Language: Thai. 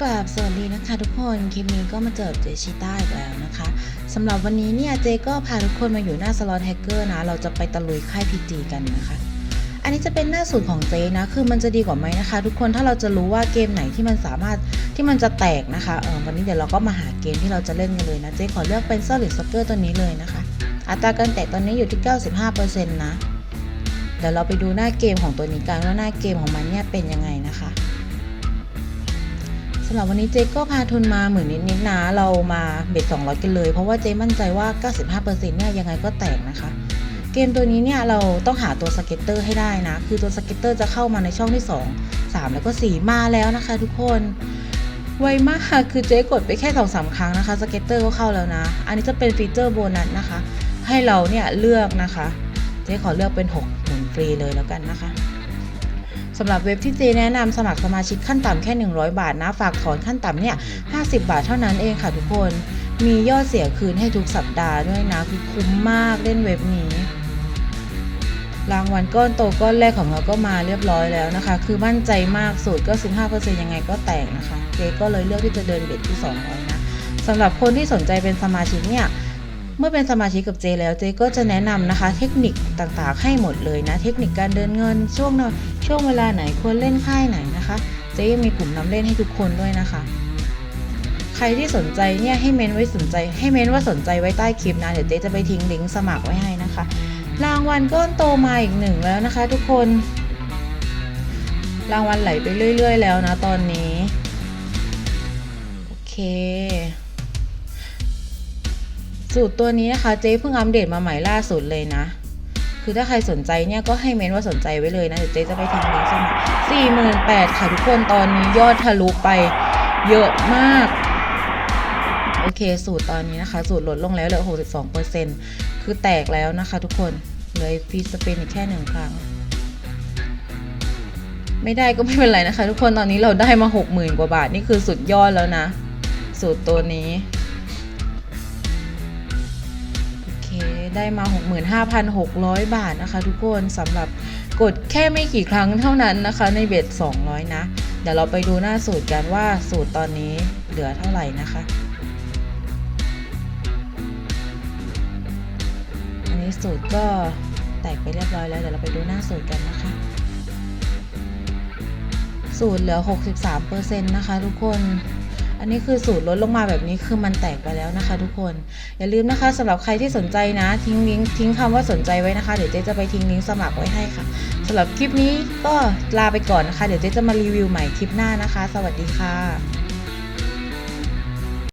กราบสวัสดีนะคะทุกคน คลิปนี้ก็มาเจอเจชิต้าอีกแล้วนะคะสำหรับวันนี้เนี่ยเจก็พาทุกคนมาอยู่หน้าสล็อตแฮกเกอร์นะ เราจะไปตะลุยค่ายพีจีกันนะคะ อันนี้จะเป็นหน้าสูตรของเจนะ คือมันจะดีกว่าไหมนะคะ ทุกคนถ้าเราจะรู้ว่าเกมไหนที่มันสามารถที่มันจะแตกนะคะเออวันนี้เดี๋ยวเราก็มาหาเกมที่เราจะเล่นกันเลยนะเจขอเลือกเป็นเซอร์ลิซ็อกเกอร์ตัวนี้เลยนะคะ อัตราการแตกตอนนี้อยู่ที่ 95%นะเดี๋ยวเราไปดูหน้าเกมของตัวนี้กันว่าหน้าเกมของมันเนี่ยเป็นยังไงนะคะ สำหรับวันนี้เจ๊ก็พาทุนมาหมื่นนิดๆนะเรามาเบ็ด200 กันเลย เพราะว่าเจ๊มั่นใจว่า 95%เนี่ยยังไงก็แตกนะคะ เกมตัวนี้เนี่ยเราต้องหาตัวสเก็ตเตอร์ให้ได้นะ คือตัวสเก็ตเตอร์จะเข้ามาในช่องที่ 2 3 แล้วก็ 4 มาแล้วนะคะ ทุกคนไวมากคือเจ๊กดไปแค่2อสาครั้งนะคะสเก็ตเตอร์ก็เข้าแล้วนะ อันนี้จะเป็นฟีเจอร์โบนัสนะคะ ให้เราเนี่ยเลือกนะคะ เจ๊ขอเลือกเป็น6หมุนฟรีเลยแล้วกันนะคะ สำหรับเว็บที่เจแนะนำสมัครสมาชิกขั้นต่ำแค่ 100 บาทนะ ฝากถอนขั้นต่ำเนี่ย 50 บาทเท่านั้นเองค่ะทุกคน มียอดเสียคืนให้ทุกสัปดาห์ด้วยนะคือคุ้มมากเล่นเว็บนี้รางวัลก้อนโตก้อนแรกของเราก็มาเรียบร้อยแล้วนะคะ คือมั่นใจมากสูตรก็ 15%ยังไงก็แตกนะคะ เจก็เลยเลือกที่จะเดินเบ็ดที่200นะสำหรับคนที่สนใจเป็นสมาชิกเนี่ย เมื่อเป็นสมาชิกกับเจแล้วเจก็จะแนะนำนะคะ เทคนิคต่างๆให้หมดเลยนะ เทคนิคการเดินเงินช่วงนช่วงเวลาไหนควรเล่นค่ายไหนนะคะ เจยังมีกลุ่มนำเล่นให้ทุกคนด้วยนะคะ ใครที่สนใจเนี่ยให้เมนไว้สนใจ ให้เมนว่าสนใจไว้ใต้คลิปนะเดี๋ยวเจจะไปทิ้งลิงก์สมัครไว้ให้นะคะ รางวัลก้อนโตมาอีกหนึ่งแล้วนะคะ ทุกคน รางวัลไหลไปเรื่อย ๆ แล้วนะตอนนี้โอเค สูตรตัวนี้นะคะเจ๊เพิ่งอัปเดตมาใหม่ล่าสุดเลยนะ คือถ้าใครสนใจเนี่ยก็ให้เมนว่าสนใจไว้เลยนะเดี๋ยวเจ๊จะไปทิ้งลิงก์สมัครสี่หมื่นแปดค่ะทุกคนตอนนี้ยอดทะลุไปเยอะมาก โอเค สูตรตอนนี้นะคะ สูตรลดลงแล้วเหลือ 62%คือแตกแล้วนะคะทุกคนเลือฟรีสเปนอีกแค่หนึ่งครั้ง ไม่ได้ก็ไม่เป็นไรนะคะ ทุกคนตอนนี้เราได้มา 60,000 กว่าบาท นี่คือสุดยอดแล้วนะ สูตรตัวนี้ เคได้มา 65,600 บาทนะคะทุกคนสำหรับกดแค่ไม่กี่ครั้งเท่านั้นนะคะ ในเบ็ด 200 นะ เดี๋ยวเราไปดูหน้าสูตรกันว่าสูตรตอนนี้เหลือเท่าไหร่นะคะอันนี้สูตรก็แตกไปเรียบร้อยแล้วเดี๋ยวเราไปดูหน้าสูตรกันนะคะสูตรเหลือ 63%นะคะทุกคน อันนี้คือสูตรลดลงมาแบบนี้คือมันแตกไปแล้วนะคะ ทุกคน อย่าลืมนะคะสำหรับใครที่สนใจนะ ทิ้งลิงก์ทิ้งคำว่าสนใจไว้นะคะ เดี๋ยวเจ๊จะไปทิ้งลิงก์สมัครไว้ให้ค่ะสำหรับคลิปนี้ก็ลาไปก่อนนะคะ เดี๋ยวเจ๊จะมารีวิวใหม่คลิปหน้านะคะ สวัสดีค่ะ